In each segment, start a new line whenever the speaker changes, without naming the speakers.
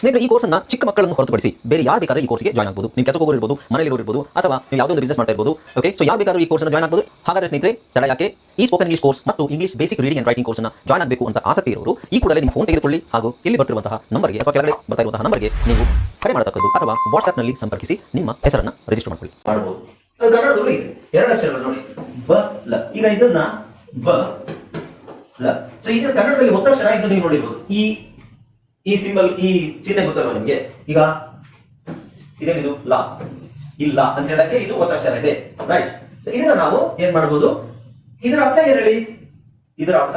ಸ್ನೇಹಿತರೆ, ಈ ಕೋರ್ಸನ್ನ ಚಿಕ್ಕ ಮಕ್ಕಳನ್ನು ಹೊರತುಪಡಿಸಿ ಬೇರೆ ಯಾರು ಬೇಕಾದ್ರೆ ಈ ಕೋರ್ಸ್ಗೆ ಜಾಯ್ನ್ ಆಗಬಹುದು ನೀವು ಕೆಲಸ ಹೋಗೋರು ಮನೆಯಲ್ಲಿ ಇರಬಹುದು ಅಥವಾ ನೀವು ಯಾವುದೋ ಒಂದು ಬಿಸ್ನೆಸ್ ಮಾಡ್ತಾ ಇರ್ಬೋದು ಓಕೆ ಸೊ ಯಾರು ಬೇಕಾದ್ರೂ ಈ ಕೋರ್ಸ್ನ ಜಾಯ್ನ್ ಆಗಬಹುದು ಹಾಗಾದ್ರೆ ಸ್ನೇಹಿತರೆ, ತಡ ಯಾಕೆ? ಈ ಸ್ಪೋಕನ್ ಇಂಗ್ಲಿಷ್ ಕೋರ್ಸ್ ಮತ್ತು English basic reading and writing ಕೋರ್ಸ್ನ ಜಾಯ್ನ್ ಆಗಬೇಕು ಅಂತ ಆಸಕ್ತಿ ಇರೋರು, ಈ ಕೂಡಲೇ ನಿಮ್ಮ ಫೋನ್ ತೆಗೆದುಕೊಳ್ಳಿ. ಹಾಗೂ ಇಲ್ಲಿ ಬರ್ತಿರುವಂತಹ ನಂಬರ್ಗೆ, ಅಥವಾ ಕೆಳಗಡೆ ಬರ್ತಾ ಇರುವಂತಹ ನಂಬರ್ಗೆ ನೀವು ಕರೆ ಮಾಡತಕ್ಕದ್ದು ಅಥವಾ ವಾಟ್ಸ್ಆಪ್ನಲ್ಲಿ ಸಂಪರ್ಕಿಸಿ ನಿಮ್ಮ ಹೆಸರನ್ನ ರಿಜಿಸ್ಟರ್ ಮಾಡ್ಕೊಳ್ಳಿ.
ಕನ್ನಡದಲ್ಲಿ ಇದೆ. ಎರಡು ಅಕ್ಷರಗಳು ನೋಡಿ. ಬ, ಲ. ಈಗ ಇದನ್ನ ಬ, ಲ. ಸೊ ಇದರ ಕನ್ನಡದಲ್ಲಿ ಒತ್ತಕ್ಷರ ಇದು ನೀವು ನೋಡಿರ್ಬೋದು. ಈ ಈ ಸಿಂಬಲ್ ಈ ಚಿಹ್ನೆ ಗೊತ್ತಲ್ವಾ ನಿಮ್ಗೆ? ಈಗ ಇದೇನಿದು? ಲಾ. ಇಲ್ಲ ಅಂತ ಹೇಳಕ್ಕೆ ಇದು ಒತ್ತಕ್ಷರ ಇದೆ ರೈಟ್ ಸೊ ಇದನ್ನ ನಾವು ಏನ್ ಮಾಡಬಹುದು ಇದರ ಅರ್ಥ ಏನ್ ಹೇಳಿ? ಇದರ ಅರ್ಥ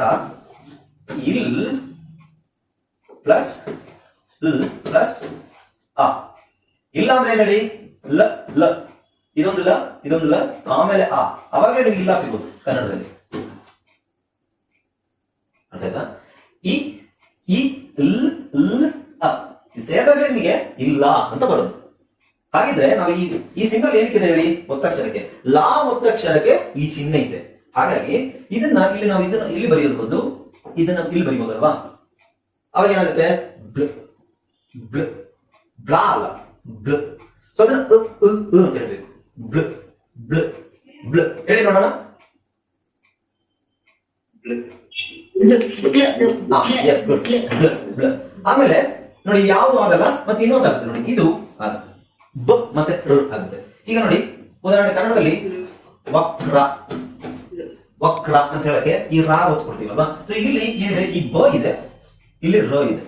ಇಲ್ ಪ್ಲಸ್ ಲ್ ಪ್ಲಸ್ ಆ ಇಲ್ಲ ಅಂದ್ರೆ ಏನ್ ಹೇಳಿ? ಲ ಲ. ಇದೊಂದು ಲ ಇದೊಂದು ಲ, ಆಮೇಲೆ ಆ ಅವಾಗಲೇ ನಿಮ್ಗೆ ಇಲ್ಲ ಸಿಗೋದು ಕನ್ನಡದಲ್ಲಿ. ಅರ್ಥ ಆಯ್ತಾ? ಈ ಈ ಲ್ ಲ್ ಅ ಇದು ಸೇರಿದಾಗಲೇ ನಿಮಗೆ ಇಲ್ಲ ಅಂತ ಬರೋದು ಹಾಗಿದ್ರೆ ನಾವು ಈ ಈ ಸಿಂಬಲ್ ಏನಕ್ಕಿದೆ ಹೇಳಿ? ಒತ್ತಕ್ಷರಕ್ಕೆ. ಲಾ ಒತ್ತಕ್ಷರಕ್ಕೆ ಈ ಚಿಹ್ನೆ ಇದೆ. ಹಾಗಾಗಿ ಇದನ್ನ ಇಲ್ಲಿ ನಾವು ಇದನ್ನ ಇಲ್ಲಿ ಬರೆಯಬಹುದು ಬದಲು ಇದನ್ನ ಇಲ್ಲಿ ಬರೆಯೋದಲ್ವಾ ಅವಾಗ ಏನಾಗುತ್ತೆ? ಬ್ಲ ಅಲ್ಲ ಬ್ಲ ಸೊ ಅದನ್ನ ಅಂತ ಹೇಳ್ಬೇಕು. ಬ್ಲ ಬ್ಲ. ಬ್ಲ ಹೇಳಿ ನೋಡೋಣ ಆಮೇಲೆ ನೋಡಿ, ಯಾವುದು ಆಗಲ್ಲ, ಮತ್ತೆ ಇನ್ನೊಂದು ಆಗುತ್ತೆ ನೋಡಿ. ಇದು ಆಗುತ್ತೆ. ಬ ಮತ್ತೆ ರ ಆಗುತ್ತೆ. ಈಗ ನೋಡಿ, ಉದಾಹರಣೆ ಕನ್ನಡದಲ್ಲಿ ವಕ್ರ ವಕ್ರ ಅಂತ ಹೇಳಕ್ಕೆ ಈ ರಾ ಒತ್ತು ಕೊಡ್ತೀವಲ್ವಾ? ಸೊ ಇಲ್ಲಿ ಏನಿದೆ? ಈ ಬ ಇದೆ. ಇಲ್ಲಿ ರ ಇದೆ.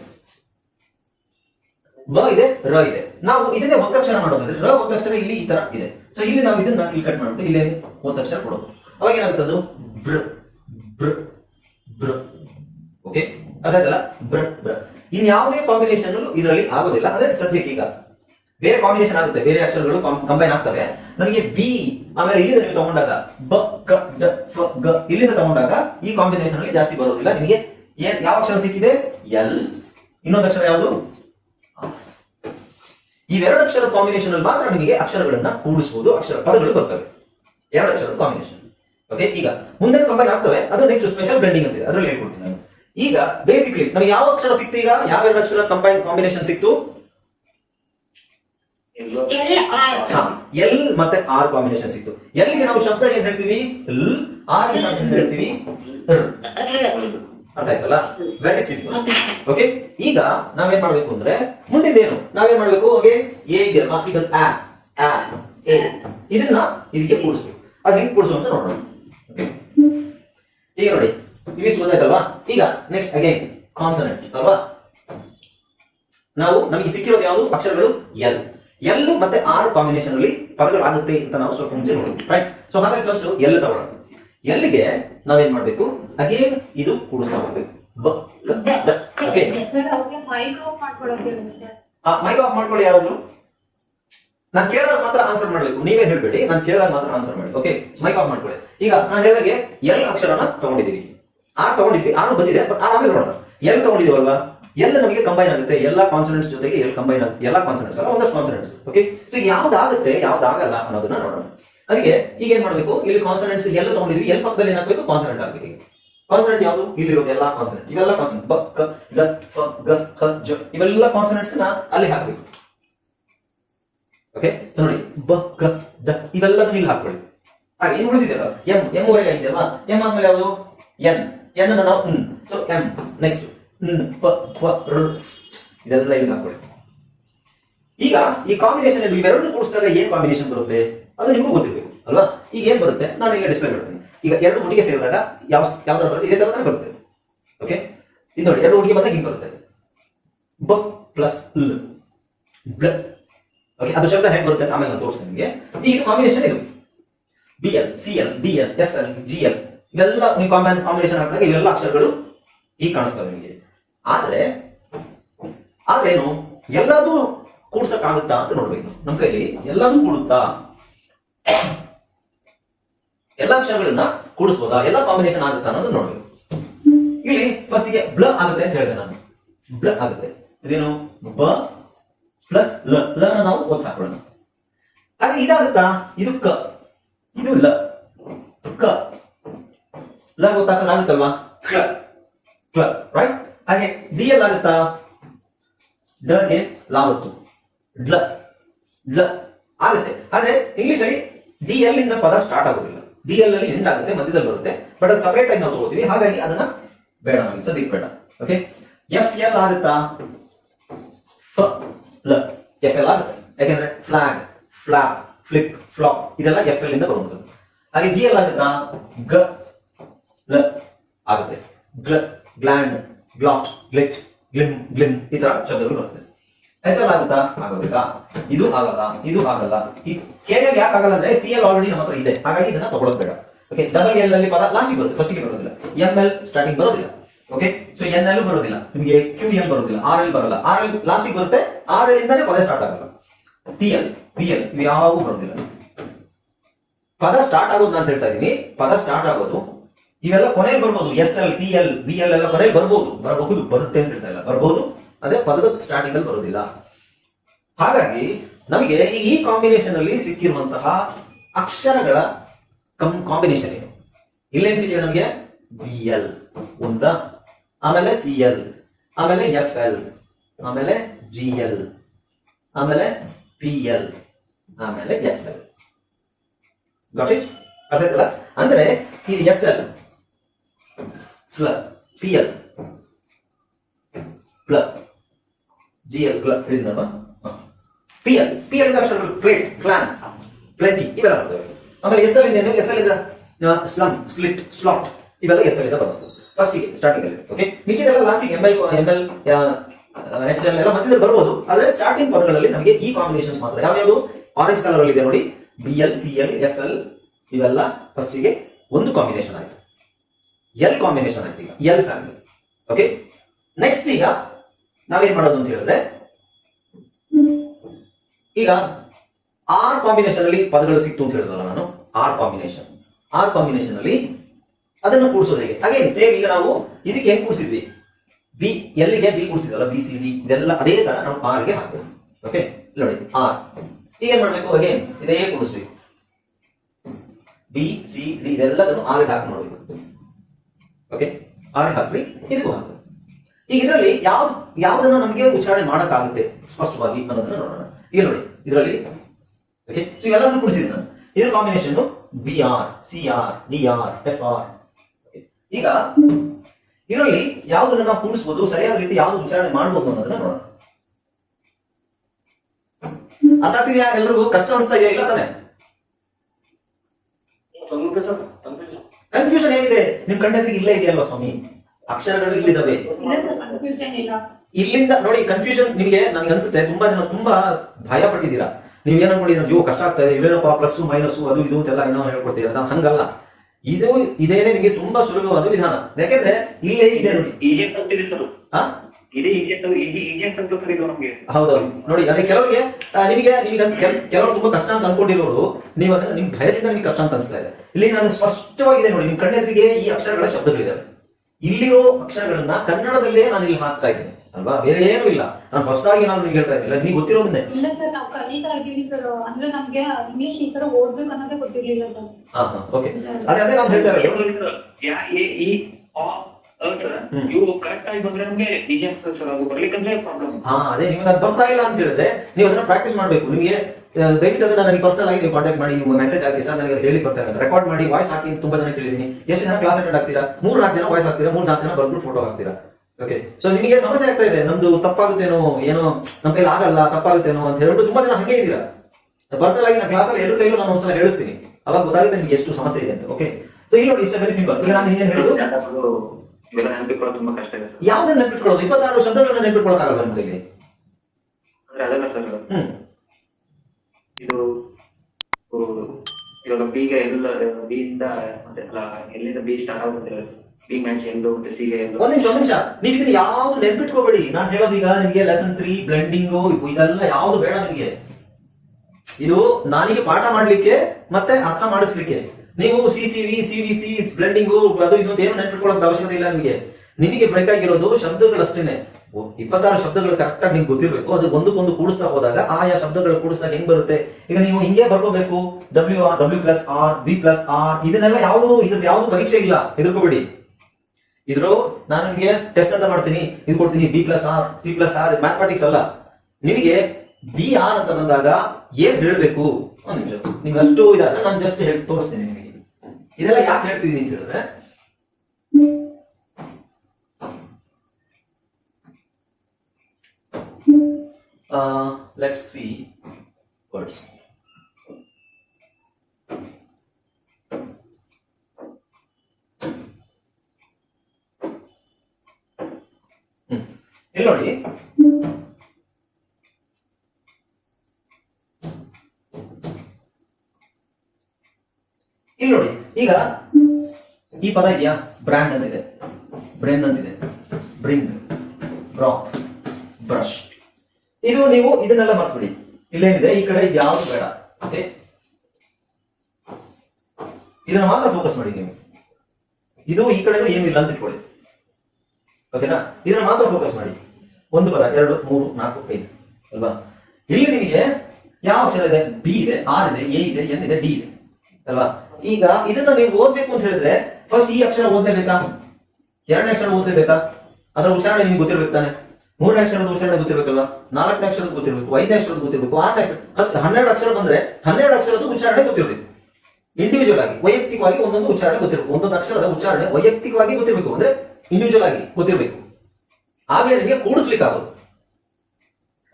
ಬ ಇದೆ, ರ ಇದೆ. ನಾವು ಇದನ್ನೇ ಒತ್ತಕ್ಷರ ಮಾಡೋದಂದ್ರೆ ರ ಒತ್ತಕ್ಷರ ಇಲ್ಲಿ ಈ ತರ ಇದೆ. ಸೊ ಇಲ್ಲಿ ನಾವು ಇದನ್ನ ಇಲ್ಲಿ ಕಟ್ ಮಾಡ್ಬಿಟ್ಟು ಇಲ್ಲಿ ಒತ್ತಕ್ಷರ ಕೊಡೋದು. ಅವಾಗ ಏನಾಗುತ್ತೆ ಅದು? ಬ್ರ ಬ್ರ ಬ್ರ. ಓಕೆ ಅದಾಯ್ತಲ್ಲ ಬ್ರ ಬ್ರ. ಇನ್ ಯಾವುದೇ ಕಾಂಬಿನೇಷನ್ ಇದರಲ್ಲಿ ಆಗೋದಿಲ್ಲ. ಅದೇ ಸದ್ಯಕ್ಕೆ ಈಗ. ಬೇರೆ ಕಾಂಬಿನೇಷನ್ ಆಗುತ್ತೆ. ಬೇರೆ ಅಕ್ಷರಗಳು ಕಂಬೈನ್ ಆಗ್ತವೆ. ನನಗೆ ವಿ ಆಮೇಲೆ ಇಲ್ಲಿಂದ ನೀವು ತಗೊಂಡಾಗ ಬ, ಕ, ಡ, ಫ, ಗ ಇಲ್ಲಿಂದ ತಗೊಂಡಾಗ ಈ ಕಾಂಬಿನೇಷನ್ ಅಲ್ಲಿ ಜಾಸ್ತಿ ಬರೋದಿಲ್ಲ. ನಿಮಗೆ ಯಾವ ಅಕ್ಷರ ಸಿಕ್ಕಿದೆ? ಎಲ್. ಇನ್ನೊಂದು ಅಕ್ಷರ ಯಾವುದು? ಇವೆರಡು ಅಕ್ಷರದ ಕಾಂಬಿನೇಷನ್ ಅಲ್ಲಿ ಮಾತ್ರ ನಿಮಗೆ ಅಕ್ಷರಗಳನ್ನ ಕೂಡಿಸಬಹುದು ಅಕ್ಷರ ಪದಗಳು ಬರ್ತವೆ. ಎರಡು ಅಕ್ಷರದ ಕಾಂಬಿನೇಷನ್ ಓಕೆ ಈಗ ಮುಂದೆ ಕಂಬೈನ್ ಆಗ್ತವೆ. ಅದು ನೆಕ್ಸ್ಟ್ ಸ್ಪೆಷಲ್ ಬ್ಲೆಂಡಿಂಗ್ ಅಂತ ಅದ್ರಲ್ಲಿ ಹೇಳ್ಕೊಡ್ತೀನಿ ನಾನು. ಈಗ ಬೇಸಿಕ್ಲಿ ನಮಗೆ ಯಾವ ಅಕ್ಷರ ಸಿಕ್ತು ಈಗ? ಯಾವ ಎರಡು ಅಕ್ಷರ ಕಂಬೈನ್ ಕಾಂಬಿನೇಷನ್ ಸಿಕ್ತು? ಎಲ್ ಮತ್ತೆ ಆರ್ ಕಾಂಬಿನೇಷನ್ ಸಿಕ್ತು. ಎಲ್ಲಿಗೆ ನಾವು ಶಬ್ದ ಏನ್ ಹೇಳ್ತೀವಿ? ಎಲ್ ಆರ್ಗೆ ಶಬ್ದ ಏನ್ ಹೇಳ್ತೀವಿ? ರ್. ಅರ್ಥ ಆಯ್ತಲ್ಲ? ವೆರಿ ಸಿಂಪಲ್ ಓಕೆ ಈಗ ನಾವೇನ್ ಮಾಡ್ಬೇಕು ಅಂದ್ರೆ ಮುಂದಿದ್ದೇನು ನಾವೇನ್ ಮಾಡ್ಬೇಕು? ಓಕೆ ಎ ಇದೆಯಲ್ವಾ ಇದನ್ನ ಆ ಆ ಎ ಇದನ್ನ ಇದಕ್ಕೆ ಕೂಡಿಸ್ಬೇಕು. ಅದ್ ಹೆಂಗ್ ಕೂಡಿಸು ಅಂತ ನೋಡೋಣ. ಓಕೆ ಈಗ ನೋಡಿ. ಇವಿಷ್ಟು ಗೊತ್ತಾಯ್ತಲ್ವಾ ಈಗ ನೆಕ್ಸ್ಟ್ ಅಗೇನ್ ಕಾನ್ಸನೆಂಟ್ ಅಲ್ವಾ? ನಾವು ನಮಗೆ ಸಿಕ್ಕಿರೋದು ಯಾವುದು? ಅಕ್ಷರಗಳು ಎಲ್ ಎಲ್ ಮತ್ತೆ ಆರ್ ಕಾಂಬಿನೇಷನ್ ಅಲ್ಲಿ ಪದಗಳು ಆಗುತ್ತೆ ಅಂತ ನಾವು ಸ್ವಲ್ಪ ಮುಂಚೆ ನೋಡೋದು ರೈಟ್ ಸೊ ಹಾಗಾಗಿ ಫಸ್ಟ್ ಎಲ್ ತಗೊಳ್ಳೋಣ. ಎಲ್ಲಿಗೆ ನಾವೇನ್ ಮಾಡ್ಬೇಕು? ಅಗೇನ್ ಇದು ಕೂಡಿಸ್ತಾ ಹೋಗ್ಬೇಕು.
ಮೈಕ್ ಆಫ್
ಮಾಡ್ಕೊಳ್ಳಿ ಯಾರಾದ್ರು. ನಾನು ಕೇಳಿದಾಗ ಮಾತ್ರ ಆನ್ಸರ್ ಮಾಡ್ಬೇಕು. ನೀವೇ ಹೇಳ್ಬೇಡಿ. ನಾನು ಕೇಳಿದಾಗ ಮಾತ್ರ ಆನ್ಸರ್ ಮಾಡಿ ಓಕೆ ಮೈಕ್ ಆಫ್ ಮಾಡ್ಕೊಳ್ಳಿ. ಈಗ ನಾನು ಹೇಳಿದಾಗೆ ಎಲ್ ಅಕ್ಷರನ ತಗೊಂಡಿದೀವಿ ಆರ್ ತಗೊಂಡಿದ್ವಿ ಆರು ಬಂದಿದೆ ಬಟ್ ಆರ್ ಆಮೇಲೆ ನೋಡೋಣ. ಎಲ್ ತಗೊಂಡಿದೀವಲ್ವಾ? ಎಲ್ಲ ನಮಗೆ ಕಂಬೈನ್ ಆಗುತ್ತೆ, ಎಲ್ಲ ಕಾನ್ಸನೆಂಟ್ಸ್ ಜೊತೆಗೆ ಎಲ್ ಕಂಬೈನ್ ಆಗುತ್ತೆ, ಎಲ್ಲ ಕಾನ್ಸನೆಂಟ್ಸ್ ಅಲ್ಲ ಒಂದಷ್ಟು ಕಾನ್ಸನೆಂಟ್ಸ್ ಓಕೆ ಸೊ ಯಾವ್ದಾಗುತ್ತೆ, ಯಾವ್ದಾಗಲ್ಲ ಅನ್ನೋದನ್ನ ನೋಡೋಣ. ಅದಕ್ಕೆ ಈಗ ಏನ್ ಮಾಡಬೇಕು? ಇಲ್ಲಿ ಕಾನ್ಸನೆಂಟ್ಸ್ ಎಲ್ಲ ತಗೊಂಡಿದ್ವಿ ಎಲ್ ಪಕ್ಕದಲ್ಲಿ ಏನಾಗಬೇಕು ಕಾನ್ಸನೆಂಟ್ ಆಗ್ಬೇಕು ಕಾನ್ಸನೆಂಟ್ ಯಾವುದು? ಇಲ್ಲಿರೋದು ಎಲ್ಲ ಕಾನ್ಸನೆಂಟ್ ಇವೆಲ್ಲ ಕಾನ್ಸನೆಂಟ್ ಕ ಗ ಫ, ಗ ಹ ಜ, ಇವೆಲ್ಲ ಕಾನ್ಸನೆಂಟ್ಸ್ನ ಅಲ್ಲಿ ಹಾಕ್ಬೇಕು. ಓಕೆ ನೋಡಿ, ಬ, ಕ ಡ ಇವೆಲ್ಲದನ್ನು ಇಲ್ಲಿ ಹಾಕೊಳ್ಳಿ ಹಾಗೆ ಇನ್ನು ಉಳಿದಿದೆಯಲ್ಲ ಎಂ ಎಂ ವರೆಗೆ ಆಗಿದೆಯಲ್ವಾ ಎಂ ಆದ್ಮೇಲೆ ಯಾವುದು? ಎನ್ ಎನ್ ಅನ್ನು ನಾವು hmm so M next hmm ಪ. ಇದೆಲ್ಲ ಹಾಕೊಳ್ಳಿ ಈಗ ಈ ಕಾಂಬಿನೇಷನ್ ಅಲ್ಲಿ ಇವೆರಡನ್ನು ಕೂಡಿಸಿದಾಗ ಏನ್ ಕಾಂಬಿನೇಷನ್ ಬರುತ್ತೆ? ಅದು ನಿಮಗೂ ಗೊತ್ತಿರಬೇಕು, ಅಲ್ವಾ? ಈಗ ಏನ್ ಬರುತ್ತೆ? ನಾನು ಈಗ ಡಿಸ್ಪ್ಲೇ ಮಾಡ್ತೀನಿ. ಈಗ ಎರಡು ಒಟ್ಟಿಗೆ ಸೇರಿದಾಗ ಯಾವ ಯಾವ್ದಾರು ಬರುತ್ತೆ? ಇದೇ ತರ ಬರುತ್ತೆ. ಓಕೆ ಇದು ನೋಡಿ, ಎರಡು ಒಟ್ಟಿಗೆ ಬಂದಾಗ ಹಿಂಗೆ ಬರುತ್ತೆ. ಬ ಪ್ಲಸ್ ಲ್. ಓಕೆ ಅದು ಶಬ್ದ ಹೇಗೆ ಬರುತ್ತೆ ಆಮೇಲೆ ನಾನು ತೋರಿಸ್ತೀನಿ ನಿಮಗೆ. ಈಗ ಕಾಂಬಿನೇಷನ್ ಇದು. B L C L D L F L G L ಇವೆಲ್ಲ ಕಾಂಬಿನೇಷನ್ ಹಾಕಿದಾಗ ಇವೆಲ್ಲ ಅಕ್ಷರಗಳು ಈ ಕಾಣಿಸ್ತವೆ ನಿಮಗೆ. ಆದ್ರೆ ಆದ್ರೆ ಏನು ಎಲ್ಲದೂ ಕೂಡ್ಸಕ್ಕಾಗುತ್ತಾ ಅಂತ ನೋಡ್ಬೇಕು. ನಮ್ಮ ಕೈಲಿ ಎಲ್ಲದೂ ಕೂಡುತ್ತಾ? ಎಲ್ಲ ಅಕ್ಷರಗಳನ್ನ ಕೂಡಿಸ್ಬೋದಾ? ಎಲ್ಲ ಕಾಂಬಿನೇಷನ್ ಆಗುತ್ತಾ ಅನ್ನೋದು ನೋಡ್ಬೇಕು. ಇಲ್ಲಿ ಫಸ್ಟ್ಗೆ ಬ್ಲ ಆಗುತ್ತೆ ಅಂತ ಹೇಳಿದೆ ನಾನು. ಬ್ಲ ಆಗುತ್ತೆ. ಇದೇನು? ಬ ಪ್ಲಸ್ ಲ. ಲ ನಾವು ಒತ್ತು ಹಾಕೊಳ್ಳೋಣ. ಹಾಗೆ ಇದಾಗುತ್ತಾ? ಇದು ಕ. ಇದು ಲ. ಕ. ಲ ಗೊತ್ತಾಗಲ್ವಾ ಕ್ಲ ಕ್ಲ ರೈಟ್ ಹಾಗೆ, ಡಿ ಎಲ್ ಆಗುತ್ತಾ ಡಗೆ ಲಾವತ್ತು ಡ್ಲ ಡ್ಲ, ಆಗುತ್ತೆ. ಆದ್ರೆ ಇಂಗ್ಲಿಷ್ ಅಲ್ಲಿ ಡಿ ಎಲ್ ಇಂದ ಪದ ಸ್ಟಾರ್ಟ್ ಆಗೋದಿಲ್ಲ. ಡಿ ಎಲ್ ಅಲ್ಲಿ ಎಂಡ್ ಆಗುತ್ತೆ, ಮಧ್ಯದಲ್ಲಿ ಬರುತ್ತೆ. ಬಟ್ ಅದು ಸಪರೇಟ್ ಆಗಿ ನಾವು ತಗೋತೀವಿ. ಹಾಗಾಗಿ ಅದನ್ನ ಬೇಡ ನಮಗೆ ಸದ್ಯಕ್ಕೆ ಬೇಡ. ಓಕೆ ಎಫ್ ಎಲ್ ಆಗುತ್ತಾ ಲ ಎಫ್ ಎಲ್ ಆಗುತ್ತೆ. ಯಾಕೆಂದ್ರೆ ಫ್ಲಾಗ್ ಫ್ಲಾಪ್ ಫ್ಲಿಪ್ ಫ್ಲಾಪ್ ಇದೆಲ್ಲ ಎಫ್ ಎಲ್ ಇಂದ ಬರುವಂತದ್ದು ಹಾಗೆ ಜಿ ಎಲ್ ಆಗುತ್ತಾ? ಗ. ಲ ಆಗುತ್ತೆ. ಗ್ಲ ಗ್ಲ್ಯಾಂಡ್ ಗ್ಲಾಟ್, ಗ್ಲಿಟ್, ಗ್ಲಿಮ್ ಗ್ಲಿಮ್ ಈ ತರ ಶಬ್ದಗಳು ಬರುತ್ತೆ. ಎಚ್ ಎಲ್ ಆಗುತ್ತಾ? ಆಗೋದಿಲ್ಲ. ಇದು ಆಗಲ್ಲ ಇದು ಆಗಲ್ಲ. ಈ ಕೆ ಯಾಕೆ ಆಗಲ್ಲ ಅಂದ್ರೆ ಸಿ ಎಲ್ ಆಲ್ರೆಡಿ ನಮ್ಮ ಹತ್ರ ಇದೆ. ಹಾಗಾಗಿ ಇದನ್ನ ತಗೊಳ್ಳೋದು ಬೇಡ. ಓಕೆ ಡಬಲ್ ಎಲ್ ಅಲ್ಲಿ ಪದ ಲಾಸ್ಟಿಗೆ ಬರುತ್ತೆ ಫಸ್ಟಿಗೆ ಬರೋದಿಲ್ಲ. ಎಂ ಎಲ್ ಸ್ಟಾರ್ಟಿಂಗ್ ಬರೋದಿಲ್ಲ. ಓಕೆ ಸೊ ಎನ್ ಎಲ್ ಬರೋದಿಲ್ಲ. ನಿಮಗೆ ಕ್ಯೂ ಎಲ್ ಬರೋದಿಲ್ಲ ಆರ್ ಎಲ್ ಬರಲ್ಲ. ಆರ್ ಎಲ್ ಲಾಸ್ಟಿಗೆ ಬರುತ್ತೆ ಆರ್ ಎಲ್ ಇಂದಾನೆ ಪದ ಸ್ಟಾರ್ಟ್ ಆಗಲ್ಲ. ಟಿ ಎಲ್ ಪಿ ಎಲ್ ಇವು ಯಾವಾಗೂ ಬರೋದಿಲ್ಲ. ಪದ ಸ್ಟಾರ್ಟ್ ಆಗೋದು ನಾನು ಹೇಳ್ತಾ ಇದ್ದೀನಿ ಪದ ಸ್ಟಾರ್ಟ್ ಆಗೋದು ಇವೆಲ್ಲ ಕೊನೆಯಲ್ಲಿ ಬರ್ಬೋದು. S L, P L, B L ಎಲ್ಲ ಕೊನೆಯಲ್ಲಿ ಬರ್ಬೋದು. ಬರಬಹುದು, ಬರುತ್ತೆ ಅಂತ ಹೇಳ್ತಾ ಇಲ್ಲ. ಬರ್ಬೋದು. ಅದೇ ಪದದ ಸ್ಟಾರ್ಟಿಂಗ್ ಅಲ್ಲಿ ಬರೋದಿಲ್ಲ. ಹಾಗಾಗಿ ನಮಗೆ ಈ ಕಾಂಬಿನೇಷನ್ ಅಲ್ಲಿ ಸಿಕ್ಕಿರುವಂತಹ ಅಕ್ಷರಗಳ ಕಂ ಕಾಂಬಿನೇಷನ್ ಏನು? ಇಲ್ಲೇನ್ ಸಿಕ್ಕಿದೆ ನಮಗೆ? ಬಿ ಎಲ್ ಒಂದ. ಆಮೇಲೆ ಸಿ ಎಲ್ ಆಮೇಲೆ ಎಫ್ ಎಲ್ ಆಮೇಲೆ ಜಿ ಎಲ್ ಆಮೇಲೆ ಪಿ ಎಲ್ ಆಮೇಲೆ ಎಸ್ ಎಲ್ ಗಾಟ್ ಇಟ್ ಅಂದ್ರೆ ಈ ಎಸ್ ಎಲ್ ಸ್ಲ ಪಿ ಎಲ್ ಪ್ಲ ಜಿ ಎಲ್ ಪ್ಲ ಹೇಳಿದ್ನಲ್ವಾ ಪಿ ಎಲ್ ಪಿ ಎಲ್ ಅಕ್ಷರಗಳು ಪ್ಲೇಟ್ ಕ್ಲಾನ್ ಪ್ಲೆಂಟಿ ಇವೆಲ್ಲ ಬರ್ತವೆ ಆಮೇಲೆ ಎಸ್ ಎಲ್ ಇಂದ ಎಸ್ ಸ್ಲಮ್ ಸ್ಲಿಟ್ ಸ್ಲಾಟ್ ಇವೆಲ್ಲ ಎಸ್ ಎಲ್ ಇಂದ ಬರುತ್ತೆ ಫಸ್ಟಿಗೆ ಸ್ಟಾರ್ಟಿಂಗ್ ಅಲ್ಲಿ ಓಕೆ ಮಿಕ್ಕಿದೆಲ್ಲ ಲಾಸ್ಟಿಗೆ M L M L H L ಎಲ್ಲ ಮತ್ತೆ ಬರ್ಬೋದು ಆದ್ರೆ ಸ್ಟಾರ್ಟಿಂಗ್ ಪದಗಳಲ್ಲಿ ನಮಗೆ ಈ ಕಾಂಬಿನೇಷನ್ಸ್ ಮಾತ್ರ ಯಾವ್ದು ಆರೆಂಜ್ ಕಲರ್ ಅಲ್ಲಿ ಇದೆ ನೋಡಿ. B L C L F L ಇವೆಲ್ಲ ಫಸ್ಟಿಗೆ ಒಂದು ಕಾಂಬಿನೇಷನ್ ಆಯ್ತು ಎಲ್ ಕಾಂಬಿನೇಷನ್ ಆಯ್ತು ಈಗ? ಎಲ್ ಫ್ಯಾಮಿಲಿ ಓಕೆ ನೆಕ್ಸ್ಟ್ ಈಗ ನಾವೇನ್ ಮಾಡೋದು ಅಂತ ಹೇಳಿದ್ರೆ, ಈಗ ಆರ್ ಕಾಂಬಿನೇಷನ್ ಅಲ್ಲಿ ಪದಗಳು ಸಿಕ್ತು ಅಂತ ಹೇಳಿದ್ರಲ್ಲ ನಾನು. ಆರ್ ಕಾಂಬಿನೇಷನ್ ಆರ್ ಕಾಂಬಿನೇಷನ್ ಅಲ್ಲಿ ಅದನ್ನು ಕೂಡಿಸೋದು ಹೇಗೆ? ಹಾಗೆ ಸೇಮ್ ಈಗ ನಾವು ಇದಕ್ಕೆ ಹೆಂಗ್ ಕೂಡಿಸಿದ್ವಿ? ಬಿ ಎಲ್ಲಿಗೆ ಬಿ ಕೂಡಿಸಿದ್ವಲ್ಲ ಬಿ ಸಿ ಡಿ ಇದೆಲ್ಲ ಅದೇ ತರ ನಾವು ಆರ್ಗೆ ಹಾಕ್ಬೇಕು. ಓಕೆ ನೋಡಿ ಆರ್ ಈಗ ಏನ್ ಮಾಡ್ಬೇಕು? ಅಗೇನ್ ಇದೇ ಕೂಡಿಸ್ಬೇಕು. ಬಿ ಸಿ ಡಿ ಇದೆಲ್ಲದನ್ನು ಆರ್ಗೆ ಹಾಕಿ ಮಾಡ್ಬೇಕು ಓಕೆ ಆರ್ ಹಾಕ್ರಿ. ಇದಕ್ಕೂ ಹಾಕಿ ಈಗ ಇದರಲ್ಲಿ ಯಾವ ಯಾವ್ದನ್ನ ನಮಗೆ ಉಚ್ಚಾರಣೆ ಮಾಡೋಕ್ಕಾಗುತ್ತೆ? ಸ್ಪಷ್ಟವಾಗಿ ಅನ್ನೋದನ್ನ ನೋಡೋಣ. ಈಗ ನೋಡಿ, ಇದರಲ್ಲಿ ಓಕೆ ಸೊ ಇವೆಲ್ಲರೂ ಕುಡಿಸಿದ ಇದ್ರ combination B R C R D R F R ಈಗ, ಇದರಲ್ಲಿ ಯಾವ್ದನ್ನ ನಾವು ಕೂಡಿಸಬಹುದು ಸರಿಯಾದ ರೀತಿ ಯಾವ್ದು ಉಚ್ಚಾರಣೆ ಮಾಡಬಹುದು ಅನ್ನೋದನ್ನ ನೋಡೋಣ. ಅರ್ಥ ಆಗ್ತಿದ್ಯಾ ಎಲ್ರಿಗೂ ಕಷ್ಟ ಅನಿಸ್ತಾ ಇದೆಯಾ? ಇಲ್ಲ ತಾನೆ? ಕನ್ಫ್ಯೂಷನ್ ಏನಿದೆ? ನಿಮ್ ಕಣ್ಣೆದ್ರಿಗೆ ಇಲ್ಲೇ ಇದೆಯಲ್ವಾ ಸ್ವಾಮಿ? ಅಕ್ಷರಗಳು ಇಲ್ಲಿದಾವೆ
ಇಲ್ಲ ಸರ್ ಕನ್ಫ್ಯೂಷನ್ ಇಲ್ಲ.
ಇಲ್ಲಿಂದ ನೋಡಿ ಕನ್ಫ್ಯೂಷನ್ ನಿಮಗೆ ನನಗೆ ಅನ್ಸುತ್ತೆ ತುಂಬಾ ಜನ ತುಂಬಾ ಭಯ ಪಟ್ಟಿದ್ದೀರಾ ನೀವ್ ಏನ್ ಅನ್ಕೊಂಡಿದ್ದೀರಾ ಅಯ್ಯೋ ಕಷ್ಟ ಆಗ್ತಾ ಇದೆ ಇವೇನಪ್ಪ ಪ್ಲಸ್ ಮೈನಸ್ ಅದು ಇದು ಅಂತೆಲ್ಲ ಏನೋ ಹೇಳ್ಕೊಡ್ತೀರ ನಾನು ಹಂಗಲ್ಲ. ಇದು ಇದೇನೆ ನಿಮಗೆ ತುಂಬಾ ಸುಲಭವಾದ ವಿಧಾನ. ಯಾಕೆಂದ್ರೆ ಇಲ್ಲೇ ಇದೆ ನೋಡಿ.
ಈಜೆ ತಪ್ಪಿದೆ ಸರ್
ಹಾ
ಇದೇ ಈಜೆ ತಪ್ಪು ಈಜೆ ತಪ್ಪು ಸರ್ ಇದು ನಮಗೆ.
ಹೌದೌದು ನೋಡಿ ಅದೇ ಕೆಲವರಿಗೆ ನಿಮಗೆ ನಿಮಗೆ ಕೆಲ- ಕೆಲವರು ತುಂಬಾ ಕಷ್ಟ ಅಂತ ಅನ್ಕೊಂಡಿರೋರು ನೀವು ಅದನ್ನ ನಿಮ್ ಭಯದಿಂದ ನಿಮ್ಗೆ ಕಷ್ಟ ಅಂತ ಅನಿಸ್ತಾ ಇದೆ. ಇಲ್ಲಿ ನಾನು ಸ್ಪಷ್ಟವಾಗಿದೆ ನೋಡಿ ನಿಮ್ ಕಣ್ಣೆದುರಿಗೆ ಈ ಅಕ್ಷರಗಳ ಶಬ್ದಗಳಿದ್ದಾವೆ ಇಲ್ಲಿರೋ ಅಕ್ಷರಗಳನ್ನ ಕನ್ನಡದಲ್ಲೇ ನಾನು ಇಲ್ಲಿ ಹಾಕ್ತಾ ಇದ್ದೀನಿ ಅಲ್ವಾ? ಬೇರೆ ಏನೂ ಇಲ್ಲ. ನಾನು ಹೊಸದಾಗಿ ನಾನು ನಿಮ್ಗೆ ಹೇಳ್ತಾ ಇರಲಿಲ್ಲ ನೀವು ಗೊತ್ತಿರೋದನ್ನೇ?
ಇಲ್ಲ ಸರ್ ನಾವು ಕಲಿತಾ ಇದೀವಿ ಸರ್. ಅಂದ್ರೆ ನಮ್ಗೆ ಇಂಗ್ಲಿಷ್ ಈ ತರ ಓದ್ಬೇಕು ಅನ್ನೋದೇ ಗೊತ್ತಿರ್ಲಿಲ್ಲ ಸರ್.
ಹಾ ಹಾ ಓಕೆ ಅದೇ ಅದೇ ನಾನು ಹೇಳ್ತಾ ಇರೋದು. ಹಾ ಅದೇ ನಿಮ್ಗೆ ಅದು ಬರ್ತಾ ಇಲ್ಲ ಅಂತ ಹೇಳಿದ್ರೆ ನೀವು ಅದನ್ನ ಪ್ರಾಕ್ಟೀಸ್ ಮಾಡಬೇಕು. ನಿಮಗೆ ದಯವಿಟ್ಟು ಅದನ್ನ ನನಗೆ ಪರ್ಸನಲ್ ಆಗಿ ನೀವು ಕಾಂಟ್ಯಾಕ್ಟ್ ಮಾಡಿ ನಿಮ್ಮ ಮೆಸೇಜ್ ಹಾಕಿ ಸರ್ ನನಗೆ ಹೇಳಿ ಬರ್ತಾ ಇಲ್ಲ ರೆಕಾರ್ಡ್ ಮಾಡಿ ವಾಯ್ಸ್ ಹಾಕಿ ಅಂತ ತುಂಬಾ ಜನ ಕೇಳಿದೀನಿ ಎಷ್ಟು ಜನ ಕ್ಲಾಸ್ ಅಟೆಂಡ್ ಆಗ್ತೀರಾ? ಮೂರ್ ನಾಲ್ಕು ಜನ ವಾಯ್ಸ್ ಹಾಕ್ತೀರಾ? ಮೂರ್ ನಾಲ್ಕು ಜನ ಬರ್ಬಿಟ್ಟು ಫೋಟೋ ಹಾಕ್ತೀರಾ? ಓಕೆ ಸೊ ನಿಮಗೆ ಸಮಸ್ಯೆ ಆಗ್ತಾ ಇದೆ. ನಮ್ದು ತಪ್ಪಾಗುತ್ತೇನೋ ಏನೋ ನಮ್ಮ ಕೈಲಿ ಆಗಲ್ಲ ತಪ್ಪಾಗುತ್ತೇನೋ ಅಂತ ಹೇಳ್ಬಿಟ್ಟು ತುಂಬಾ ಜನ ಹಂಗೆ ಇದ್ದೀರಾ? ಪರ್ಸನಲ್ ಆಗಿ ನಾನು ಕ್ಲಾಸಲ್ಲಿ ಎರಡು ಕೈಲೂ ನಾನು ಒಂದ್ಸಲ ಹೇಳಿಸ್ತೀನಿ. ಅವಾಗ ಗೊತ್ತಾಗುತ್ತೆ ನಿಮ್ಗೆ ಎಷ್ಟು ಸಮಸ್ಯೆ ಇದೆ ಅಂತ ಓಕೆ ಸೊ ಇಲ್ಲಿ ನೋಡಿ ಇಷ್ಟ ವೆರಿ ಸಿಂಪಲ್ ಈಗ ನಾನು ಏನ್ ಹೇಳುದು?
ಇವೆಲ್ಲ ನೆನಪಿಕೊಳ್ಳೋದು ತುಂಬಾ ಕಷ್ಟ ಇದೆ ಸರ್.
ಯಾವ್ದನ್ನ ನೆನ್ಪಿಟ್ಕೊಳ್ಳೋದು? ಇಪ್ಪತ್ತಾರು ಶಬ್ದಗಳನ್ನ ನೆನ್ಪಿಟ್ಕೊಳ್ಳೋಕ್ಕಾಗಲ್ಲ ಅಂತ ಕೈಲಿ?
ಅಂದ್ರೆ ಅದಲ್ಲ ಸರ್
ಹ್ಮ್.
ಇದು ಉ, ಇವಾಗ ಬಿಗೆ ಎಲ್ಲ ಬಿ ಇಂದ ಮತ್ತೆ ಅಲ್ಲ ಎಲ್ಲಿಂದ ಬಿ ಸ್ಟಾರ್ಟ್ ಆಗುತ್ತೆ ಬಿ ಮ್ಯಾಚ್ ಎಂದು ಮತ್ತೆ ಸಿಗೆ ಎಲ್ಲು.
ಒಂದ್ ನಿಮಿಷ ಒಂದ್ ನಿಮಿಷ. ನೀವು ಇದನ್ನ ಯಾವ್ದು ನೆನ್ಪಿಟ್ಕೋಬೇಡಿ. ನಾನು ಹೇಳೋದು ಈಗ ನಿಮಗೆ ಲೆಸನ್ ತ್ರೀ ಬ್ಲೆಂಡಿಂಗು ಇದೆಲ್ಲ ಯಾವ್ದು ಬೇಡ ನಿಮಗೆ. ಇದು ನಾನಿಗೆ ಪಾಠ ಮಾಡ್ಲಿಕ್ಕೆ ಮತ್ತೆ ಅರ್ಥ ಮಾಡಿಸ್ಲಿಕ್ಕೆ. ನೀವು C C V C V C blending ಅದು ಇದು ಏನು ನೆನ್ಪಿಟ್ಕೊಳ್ಳೋಕೆ ಅವಶ್ಯಕತೆ ಇಲ್ಲ ನಿಮಗೆ. ನಿಮಗೆ ಬೇಕಾಗಿರೋದು ಶಬ್ದಗಳಷ್ಟೇನೆ. ಇಪ್ಪತ್ತಾರು ಶಬ್ದಗಳು ಕರೆಕ್ಟ್ ಆಗಿ ನಿಮ್ಗೆ ಗೊತ್ತಿರಬೇಕು. ಅದು ಒಂದಕ್ಕೊಂದು ಕೂಡಿಸ್ತಾ ಹೋದಾಗ ಆಯಾ ಶಬ್ದಗಳು ಕೂಡಿಸಿದಾಗ ಹೆಂಗ್ ಬರುತ್ತೆ? ಈಗ ನೀವು ಹಿಂಗೆ ಬರ್ಕೋಬೇಕು. W R W plus R B plus R ಇದನ್ನೆಲ್ಲ ಯಾವುದು, ಇದ್ರದ್ದು ಯಾವ್ದು ಪರೀಕ್ಷೆ ಇಲ್ಲ. ಹೆದರ್ಕೋಬೇಡಿ. ಇದ್ರು ನಾನು ನಿಮಗೆ ಟೆಸ್ಟ್ ಅಂತ ಮಾಡ್ತೀನಿ. ಇದು ಕೊಡ್ತೀನಿ B plus R C plus R mathematics ಅಲ್ಲ. ನಿಮಗೆ ಬಿ ಆರ್ ಅಂತ ಬಂದಾಗ ಏನ್ ಹೇಳ್ಬೇಕು? ಒಂದ್ ನಿಮ್ಗೆ ಅಷ್ಟು ಇದಾದ್ರೆ ನಾನು ಜಸ್ಟ್ ಹೇಳಿ, ತೋರಿಸ್ತೀನಿ ನಿಮಗೆ. ಇದೆಲ್ಲ ಯಾಕೆ ಹೇಳ್ತಿದ್ದೀನಿ ಅಂತ ಹೇಳಿದ್ರೆ ಲೆಟ್ಸ್ ಸಿ ವರ್ಡ್ಸ್ ಹ್ಮ್. ಇಲ್ಲಿ ನೋಡಿ ಇಲ್ಲಿ ನೋಡಿ ಈಗ ಈ ಪದ ಇದೆಯಾ? ಬ್ರ್ಯಾಂಡ್ ಅಂತಿದೆ. ಬ್ರೆನ್ ಅಂತಿದೆ. ಬ್ರಿಂಗ್ ಬ್ರಾತ್ ಬ್ರಷ್ ಇದು ನೀವು ಇದನ್ನೆಲ್ಲ ಮರ್ತ್ಬಿಡಿ. ಇಲ್ಲೇನಿದೆ? ಈ ಕಡೆ ಯಾವುದು ಬೇಡ. ಓಕೆ ಇದನ್ನ ಮಾತ್ರ ಫೋಕಸ್ ಮಾಡಿ ನೀವು. ಇದು ಈ ಕಡೆ ಏನು ಇಲ್ಲ ಅಂತ ಇಟ್ಕೊಳ್ಳಿ. ಓಕೆನಾ ಇದನ್ನ ಮಾತ್ರ ಫೋಕಸ್ ಮಾಡಿ. ಒಂದು ಪದ, ಎರಡು, ಮೂರು, ನಾಲ್ಕು, ಐದು. ಅಲ್ವಾ? ಇಲ್ಲಿ ನಿಮಗೆ ಯಾವ ಅಕ್ಷರ ಇದೆ? ಬಿ ಇದೆ ಆರ್ ಇದೆ ಎ ಇದೆ ಎನ್ ಇದೆ ಡಿ ಇದೆ. ಅಲ್ವಾ? ಈಗ ಇದನ್ನ ನೀವು ಓದ್ಬೇಕು ಅಂತ ಹೇಳಿದ್ರೆ ಫಸ್ಟ್ ಈ ಅಕ್ಷರ ಓದ್ಲೇಬೇಕಾ? ಎರಡನೇ ಅಕ್ಷರ ಓದ್ಲೇಬೇಕಾ? ಅದರ ಉಚ್ಚಾರಣೆ ನಿಮ್ಗೆ ಗೊತ್ತಿರ್ಬೇಕು ತಾನೆ. ಮೂರನೇ ಅಕ್ಷರದ ಉಚ್ಚಾರಣೆ ಗೊತ್ತಿರ್ಬೇಕಲ್ವಾ? ನಾಲ್ಕನೇ ಅಕ್ಷರದ ಗೊತ್ತಿರ್ಬೇಕು, ಐದನೇ ಅಕ್ಷರದ ಗೊತ್ತಿರ್ಬೇಕು, ಆರನೇ ಅಕ್ಷರ ಹನ್ನೆರಡು ಅಕ್ಷರ ಬಂದ್ರೆ ಹನ್ನೆರಡು ಅಕ್ಷರದ ಉಚ್ಚಾರಣೆ ಗೊತ್ತಿರ್ಬೇಕು. ಇಂಡಿವಿಜುವಲ್ ಆಗಿ, ವೈಯಕ್ತಿಕವಾಗಿ ಒಂದೊಂದು ಉಚ್ಚಾರಣೆ ಗೊತ್ತಿರಬೇಕು. ಒಂದೊಂದು ಅಕ್ಷರದ ಉಚ್ಚಾರಣೆ ವೈಯಕ್ತಿಕವಾಗಿ ಗೊತ್ತಿರಬೇಕು. ಅಂದ್ರೆ ಇಂಡಿವಿಜುವಲ್ ಆಗಿ ಗೊತ್ತಿರಬೇಕು. ಆಗಲೇ ನಿಮಗೆ ಕೂಡಿಸ್ಲಿಕ್ಕೆ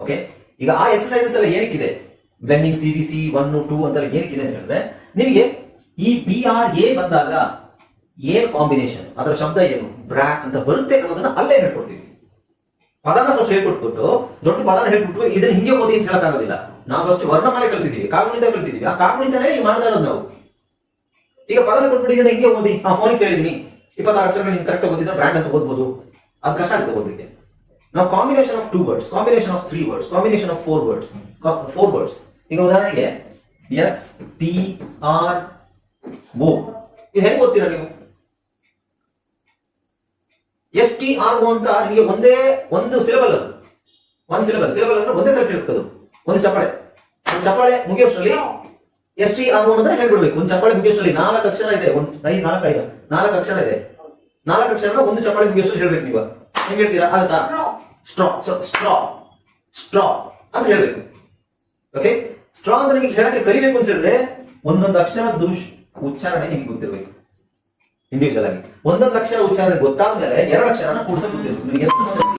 ಓಕೆ ಈಗ ಆ ಎಕ್ಸಸೈಸಸ್ ಎಲ್ಲ ಏನಕ್ಕಿದೆ? Blending C B C one two ಅಂತೆಲ್ಲ ಏನಕ್ಕಿದೆ ಅಂತ ಹೇಳಿದ್ರೆ ನಿಮಗೆ ಈ ಬಿ ಆರ್ ಎ ಬಂದಾಗ ಏರ್ ಕಾಂಬಿನೇಷನ್ ಅದರ ಶಬ್ದ ಏನು? ಬ್ರಾ ಅಂತ ಬರುತ್ತೆ ಅನ್ನೋದನ್ನ ಅಲ್ಲೇ ಹೇಳ್ಕೊಡ್ತೀವಿ. ಪದನ ಫಸ್ಟ್ ಹೇಳ್ಕೊಟ್ಬಿಟ್ಟು, ದೊಡ್ಡ ಪದನ ಹೇಳ್ಬಿಟ್ಟು ಇದನ್ನ ಹಿಂಗೆ ಓದಿ ಅಂತ ಹೇಳಕ್ಕಾಗೋದಿಲ್ಲ ನಾವು ಫಸ್ಟ್ ವರ್ಣಮಾಲೆ ಕಲ್ತಿದ್ದೀವಿ, ಕಾಗುಣಿತ ಕಲ್ತಿದ್ದೀವಿ. ಆ ಕಾಗುಣಿತನೇ ಈ ಮಾಡ್ತಾ ಇರೋದು ನಾವು. ಈಗ ಪದನ ಕೊಟ್ಬಿಟ್ಟು ಇದನ್ನ ಹಿಂಗೆ ಓದಿ, ಆ ಫೋನಿಕ್ಸ್ ಹೇಳಿದೀನಿ. ಇಪ್ಪತ್ತಾರು ಅಕ್ಷರಗಳು ನಿಮ್ಗೆ ಕರೆಕ್ಟ್ ಗೊತ್ತಿದ್ರೆ ಬ್ರ್ಯಾಂಡ್ ಅಂತ ಓದ್ಬೋದು. ಅದು ಕಷ್ಟ ಆಗುತ್ತೆ ಓದಲಿಕ್ಕೆ. ನಾವು combination of two words combination of three words combination of four words four words ಈಗ ಉದಾಹರಣೆಗೆ ಎಸ್ ಟಿ ಆರ್ ಓ. ಇದು ಹೆಂಗ್ ಓದ್ತೀರ ನೀವು? ಎಸ್ ಟಿ ಆರ್ ಓ ಅಂತ ನಿಮಗೆ ಒಂದೇ ಒಂದು ಸಿಲೆಬಲ್ ಅದು. ಒಂದು ಸಿಲೆಬಲ್ ಸಿಲೆಬಲ್ ಅಂದ್ರೆ ಒಂದೇ ಸೆಲೆಕ್ಟ್ ಇರ್ತದೆ ಒಂದು ಚಪ್ಪಾಳೆ. ಒಂದು ಚಪ್ಪಾಳೆ ಮುಗಿಯೋಷ್ಟರಲ್ಲಿ ಎಸ್ ಟಿ ಆರ್ ಓ ಅಂತ ಹೇಳ್ಬಿಡ್ಬೇಕು. ಒಂದು ಚಪ್ಪಾಳೆ ಮುಗಿಯೋಷ್ಟರಲ್ಲಿ ನಾಲ್ಕು ಅಕ್ಷರ ಇದೆ. ಒಂದು ಐದು ನಾಲ್ಕು ಐದು. ನಾಲ್ಕು ಅಕ್ಷರ ಇದೆ. ನಾಲ್ಕು ಅಕ್ಷರ ಒಂದು ಚಪ್ಪಾಳೆ ಮುಗಿಯೋಷ್ಟರಲ್ಲಿ ಹೇಳ್ಬೇಕು ನೀವು. ಹೆಂಗ್ ಹೇಳ್ತೀರಾ? ಆಗುತ್ತಾ? ಸ್ಟ್ರಾ ಸ್ಟ್ರಾ ಸ್ಟ್ರಾ ಅಂತ ಹೇಳ್ಬೇಕು. ಓಕೆ ಸ್ಟ್ರಾ ಅಂದ್ರೆ ನಿಮಗೆ ಹೇಳಕ್ಕೆ ಕಲಿಬೇಕು ಅಂತ ಹೇಳಿದ್ರೆ ಒಂದೊಂದು ಅಕ್ಷರ ದುಷ್ ಉಚ್ಚಾರಣೆ ನಿಮ್ಗೆ ಗೊತ್ತಿರ್ಬೇಕು. ಇಂಡಿವಿಜುವಲ್ ಆಗಿ. ಒಂದೊಂದು ಅಕ್ಷರ ಉಚ್ಚಾರಣೆ ಗೊತ್ತಾದ್ಮೇಲೆ ಎರಡು ಅಕ್ಷರನ ಕೂಡಿಸಕ್ ಗೊತ್ತಿರ್ಬೇಕು. ಎಷ್ಟು